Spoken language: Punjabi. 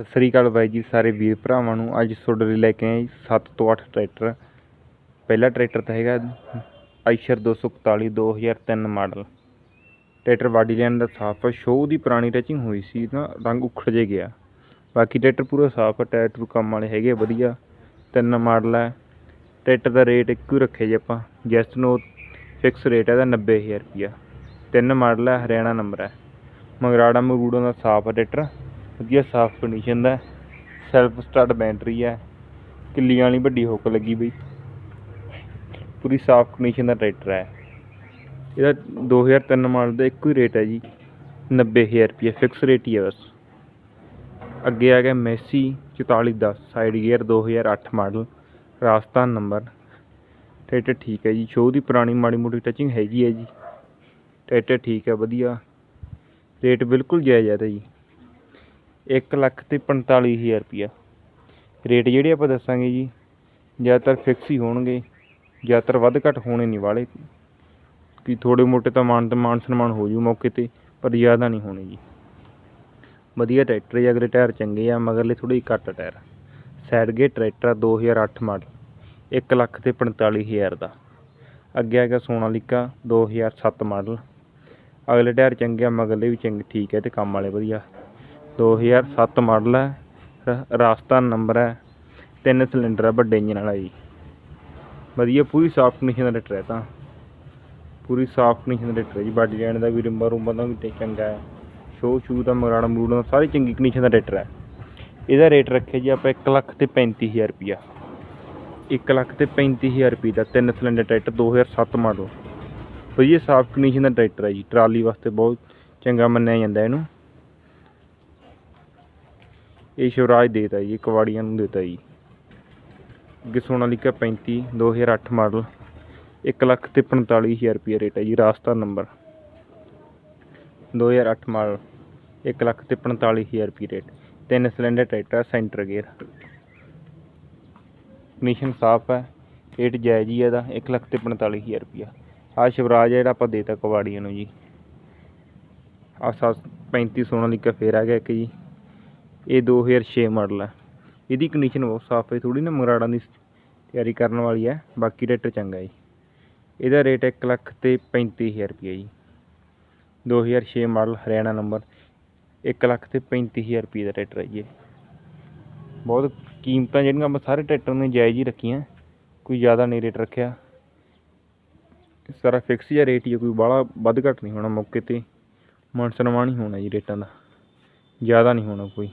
ਸਤਿ ਸ੍ਰੀ ਅਕਾਲ ਬਾਈ ਜੀ, ਸਾਰੇ ਵੀਰ ਭਰਾਵਾਂ ਨੂੰ। ਅੱਜ ਤੁਹਾਡੇ ਲਈ ਲੈ ਕੇ ਆਏ 7 ਤੋਂ 8 ਟਰੈਕਟਰ। ਪਹਿਲਾ ਟਰੈਕਟਰ ਤਾਂ ਹੈਗਾ Eicher 241 2003 model. Tractor body line ਦਾ ਸਾਫ਼ ਹੈ ਸ਼ੋਅ ਦੀ ਪੁਰਾਣੀ ਟੈਚਿੰਗ ਹੋਈ ਸੀ ਨਾ ਰੰਗ ਉਖੜ ਜੇ ਗਿਆ। ਬਾਕੀ ਟਰੈਕਟਰ ਪੂਰਾ ਸਾਫ਼ ਹੈ ਟਾਇਰ ਟੂਰ ਕੰਮ ਵਾਲੇ ਹੈਗੇ ਆ, ਵਧੀਆ। ਤਿੰਨ ਮਾਡਲ ਹੈ ਟਰੈਕਟਰ ਦਾ ਰੇਟ ਇੱਕੋ ਹੀ ਰੱਖਿਆ ਜੀ ਆਪਾਂ। ਜੈਸਟ ਨੋ ਫਿਕਸ ਰੇਟ ਹੈ ਇਹਦਾ 90000 ਰੁਪਿਆ ਤਿੰਨ ਮਾਡਲ ਹੈ ਹਰਿਆਣਾ ਨੰਬਰ ਹੈ ਮੰਗਰਾੜਾ ਮਗਰੂੜੋਂ ਦਾ ਸਾਫ਼ ਹੈ ਟਰੈਕਟਰ। ਵਧੀਆ ਸਾਫ਼ ਕੰਡੀਸ਼ਨ ਦਾ ਸੈਲਫ ਸਟਾਰਟ ਬੈਟਰੀ ਹੈ ਕਿੱਲੀਆਂ ਵਾਲੀ ਵੱਡੀ ਹੁੱਕ ਲੱਗੀ ਬਈ। ਪੂਰੀ ਸਾਫ਼ ਕੰਡੀਸ਼ਨ ਦਾ ਟਰੈਕਟਰ ਹੈ। ਇਹਦਾ 2003 ਮਾਡਲ ਦਾ ਇੱਕੋ ਹੀ ਰੇਟ ਹੈ ਜੀ 90000 ਰੁਪਏ ਫਿਕਸ ਰੇਟ ਹੀ ਹੈ ਬਸ। ਅੱਗੇ ਆ ਗਿਆ Massey 4410 side gear 2008 model Rajasthan number tractor ਠੀਕ ਹੈ ਜੀ ਸ਼ੋਅ ਦੀ ਪੁਰਾਣੀ ਮਾੜੀ ਮੋਟੀ ਟਚਿੰਗ ਹੈਗੀ ਹੈ ਜੀ। ਟਰੈਕਟਰ ਠੀਕ ਹੈ, ਵਧੀਆ। ਰੇਟ ਬਿਲਕੁਲ ਜਾਇਜ਼ ਹੈ ਜੀ। ਇੱਕ ਲੱਖ ਤੇ ਪੰਤਾਲੀ ਹਜ਼ਾਰ ਰੁਪਈਆ ਰੇਟ ਜਿਹੜੇ ਆਪਾਂ ਦੱਸਾਂਗੇ ਜੀ, ਜ਼ਿਆਦਾਤਰ ਫਿਕਸ ਹੀ ਹੋਣਗੇ, ਜ਼ਿਆਦਾਤਰ ਵੱਧ ਘੱਟ ਹੋਣੇ ਨਹੀਂ ਵਾਲੇ। ਕਿ ਥੋੜੇ ਮੋਟੇ ਤਾਂ ਮਾਨ ਤੇ ਮਾਨ ਸਨਮਾਨ ਹੋ ਜੂ ਮੌਕੇ ਤੇ, ਪਰ ਜ਼ਿਆਦਾ ਨਹੀਂ ਹੋਣੇ ਜੀ। ਵਧੀਆ ਟਰੈਕਟਰ ਹੈ ਅਗਲੇ ਟਾਇਰ ਚੰਗੇ ਆ ਮਗਰਲੇ ਥੋੜੇ ਜਿਹੇ ਘੱਟ ਟਾਇਰ। ਸਾਈਡ ਗੇ ਟਰੈਕਟਰ 2008 ਮਾਡਲ ਇੱਕ ਲੱਖ ਤੇ ਪੰਤਾਲੀ ਹਜ਼ਾਰ ਦਾ। ਅੱਗੇ ਆ ਗਿਆ ਸੋਨਾਲੀਕਾ 2007 ਮਾਡਲ ਅਗਲੇ ਟਾਇਰ ਚੰਗੇ ਆ ਮਗਰਲੇ ਵੀ ਚੰਗੇ, ਠੀਕ ਹੈ ਤੇ ਕੰਮ ਵਾਲੇ ਵਧੀਆ। 2007 ਮਾਡਲ ਹੈ, ਰ- ਰਾਜਸਥਾਨ ਨੰਬਰ ਹੈ, ਤਿੰਨ ਸਿਲੰਡਰ ਹੈ, ਵੱਡੇ ਇੰਜਨ ਵਾਲਾ ਜੀ। ਵਧੀਆ, ਪੂਰੀ ਸਾਫ਼ ਕੰਡੀਸ਼ਨ ਦਾ ਟਰੈਕਟਰ ਹੈ ਤਾਂ। ਪੂਰੀ ਸਾਫ਼ ਕੰਡੀਸ਼ਨ ਦਾ ਟਰੈਕਟਰ ਜੀ ਬਾਡੀ ਲੈਣ ਦਾ ਵੀ ਰਿੰਬਾ ਰੂੰਬਾ ਦਾ ਵੀ ਚੰਗਾ ਹੈ। ਸ਼ੋ ਸ਼ੂ ਦਾ ਮਗਰਾਣਾ ਮਰੂੜਾ ਦਾ ਸਾਰੀ ਚੰਗੀ ਕੰਡੀਸ਼ਨ ਦਾ ਟਰੈਕਟਰ ਹੈ। ਇਹਦਾ ਰੇਟ ਰੱਖਿਆ ਜੀ ਆਪਾਂ 1 ਲੱਖ ਤੇ 35000 ਰੁਪਿਆ 1 ਲੱਖ ਤੇ 35000 ਰੁਪਏ ਦਾ ਤਿੰਨ ਸਿਲੰਡਰ ਟਰੈਕਟਰ 2007 ਮਾਡਲ। ਵਧੀਆ ਸਾਫ਼ ਕੰਡੀਸ਼ਨ ਦਾ ਟਰੈਕਟਰ ਹੈ ਜੀ, ਟਰਾਲੀ ਵਾਸਤੇ ਬਹੁਤ ਚੰਗਾ ਮੰਨਿਆ ਜਾਂਦਾ ਇਹਨੂੰ। ਇਹ ਸ਼ਿਵਰਾਜ ਦੇਤਾ ਜੀ, ਕਵਾੜੀਆਂ ਨੂੰ ਦੇਤਾ ਜੀ। ਅੱਗੇ ਸੋਨਾਲੀਕਾ 35 2008 ਮਾਡਲ 1 ਲੱਖ ਤੇ 45000 ਰੁਪਏ ਰੇਟ ਹੈ ਜੀ ਰਾਸਤਾ ਨੰਬਰ। 2008 ਮਾਡਲ 1 ਲੱਖ ਤੇ 45000 ਰੁਪਏ ਰੇਟ, ਤਿੰਨ cylinder, tractor, centre gear. Condition ਸਾਫ਼ ਹੈ, ਰੇਟ ਜਾਇਜ਼ ਹੀ ਇਹਦਾ 1 ਲੱਖ ਤੇ 45000 ਰੁਪਿਆ ਆ ਸ਼ਿਵਰਾਜ ਹੈ ਜਿਹੜਾ ਆਪਾਂ ਦੇਤਾ ਕਵਾੜੀਆਂ ਨੂੰ ਜੀ। ਆ ਸੱਤ 35 ਸੋਨਾਲੀਕਾ ਫੇਰ ਆ ਗਿਆ ਇੱਕ ਜੀ। ਇਹ 2006 ਮਾਡਲ ਹੈ ਇਹਦੀ ਕੰਡੀਸ਼ਨ ਬਹੁਤ ਸਾਫ਼ ਹੈ ਥੋੜੀ ਨਾ ਮਗਰਾੜਾਂ ਦੀ ਤਿਆਰੀ ਕਰਨ ਵਾਲੀ ਹੈ ਬਾਕੀ ਟਰੈਕਟਰ ਚੰਗਾ ਜੀ। ਇਹਦਾ ਰੇਟ 1 ਲੱਖ ਤੇ 35000 ਰੁਪਏ ਜੀ। 2006 ਮਾਡਲ ਹਰਿਆਣਾ ਨੰਬਰ 1 ਲੱਖ ਤੇ 35000 ਰੁਪਏ ਦਾ ਟਰੈਕਟਰ ਹੈ ਜੀ ਇਹ। ਬਹੁਤ ਕੀਮਤਾਂ ਜਿਹੜੀਆਂ ਆਪਾਂ ਸਾਰੇ ਟਰੈਕਟਰ ਨੇ ਜਾਇਜ਼ ਹੀ ਰੱਖੀਆਂ, ਕੋਈ ਜ਼ਿਆਦਾ ਨਹੀਂ ਰੇਟ ਰੱਖਿਆ। ਸਾਰਾ ਫਿਕਸ ਜਿਹਾ ਰੇਟ ਹੀ ਹੈ ਕੋਈ ਬਾਹਲਾ ਵੱਧ ਘੱਟ ਨਹੀਂ ਹੋਣਾ ਮੌਕੇ ਤੇ। ਮਨ ਸਨਮਾਨ ਹੀ ਹੋਣਾ ਜੀ ਰੇਟਾਂ ਦਾ। ਜ਼ਿਆਦਾ ਨਹੀਂ ਹੋਣਾ ਕੋਈ।